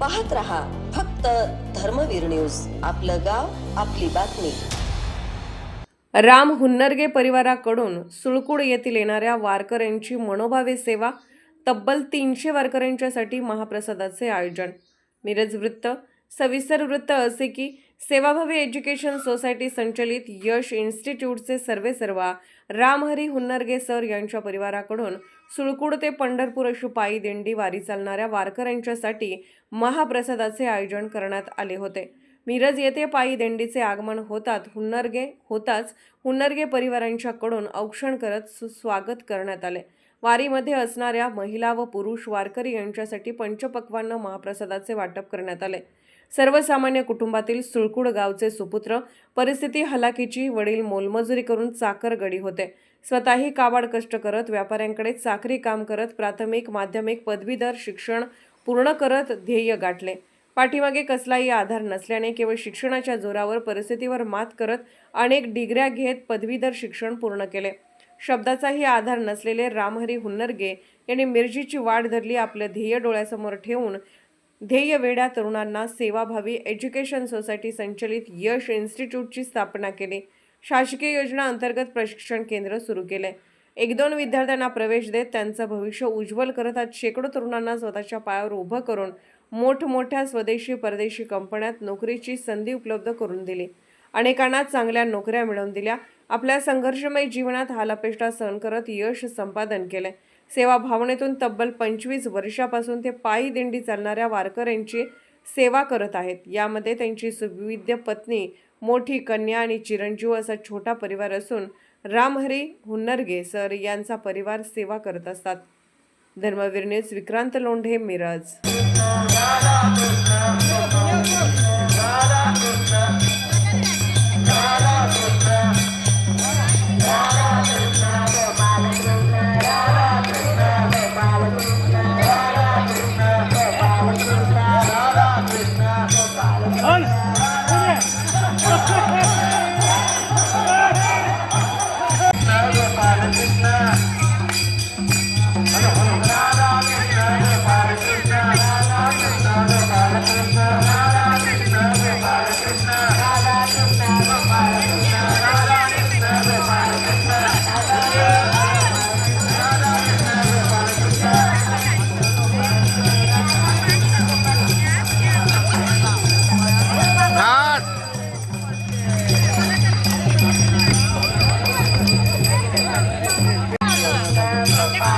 पाहत रहा फक्त धर्मवीर न्यूज. आपलं गाव आपली बातमी. राम हुन्नरगे परिवाराकडून सुळकुड येथील येणाऱ्या वारकऱ्यांची मनोभावे सेवा तब्बल तीनशे वारकऱ्यांच्यासाठी महाप्रसादाचे आयोजन. मिरज वृत्त सविस्तर वृत्त असे की सेवाभावी एज्युकेशन सोसायटी संचलित यश इन्स्टिट्यूटचे सर्वेसर्वा रामहरी हुन्नरगे सर यांच्या परिवाराकडून सुळकुड ते पंढरपूर अशी पायी दिंडी वारी चालणाऱ्या वारकऱ्यांच्यासाठी महाप्रसादाचे आयोजन करण्यात आले होते. मिरज येथे पायी दिंडीचे आगमन होतात. हुन्नरगे होताच हुन्नरगे परिवारांच्याकडून औक्षण करत सु- स्वागत करण्यात आले. वारीमध्ये असणाऱ्या महिला व पुरुष वारकरी यांच्यासाठी पंचपक्वांना महाप्रसादाचे वाटप करण्यात आले. सर्वसामान्य कुटुंबातील सुळकुड गावचे सुपुत्र परिस्थिती हलाखीची वडील मोलमजुरी करून चाकरगडी होते. स्वतःही काबाड कष्ट करत व्यापाऱ्यांकडे चाकरी काम करत प्राथमिक माध्यमिक पदवीधर शिक्षण पूर्ण करत ध्येय गाठले. पाठीमागे कसलाही आधार नसल्याने केवळ शिक्षणाच्या जोरावर परिस्थितीवर मात करत अनेक डिग्र्या घेत पदवीधर शिक्षण पूर्ण केले. शब्दाचाही आधार नसलेले रामहरी हुन्नरगे यांनी मिरजीची वाट धरली आपलं ध्येय डोळ्यासमोर ठेवून ध्येयवेड्या तरुणांना सेवाभावी एज्युकेशन सोसायटी संचलित यश इन्स्टिट्यूटची स्थापना केली. शासकीय योजना अंतर्गत प्रशिक्षण केंद्र सुरू केले. एक दोन विद्यार्थ्यांना प्रवेश देत त्यांचं भविष्य उज्ज्वल करत आज शेकडो तरुणांना स्वतःच्या पायावर उभं करून मोठमोठ्या स्वदेशी परदेशी कंपन्यात नोकरीची संधी उपलब्ध करून दिली. अनेकांना चांगल्या नोकऱ्या मिळवून दिल्या. आपल्या संघर्षमय जीवनात हालापेष्टा सहन करत यश संपादन केले. सेवा भावनेतून तब्बल पंचवीस वर्षापासून ते पायी दिंडी चालणाऱ्या वारकऱ्यांची सेवा करत आहेत. यामध्ये त्यांची सुविद्य पत्नी मोठी कन्या आणि चिरंजीव असा छोटा परिवार असून रामहरी हुन्नरगे सर यांचा परिवार सेवा करत असतात. धर्मवीर न्यूज विक्रांत लोंढे मिरज.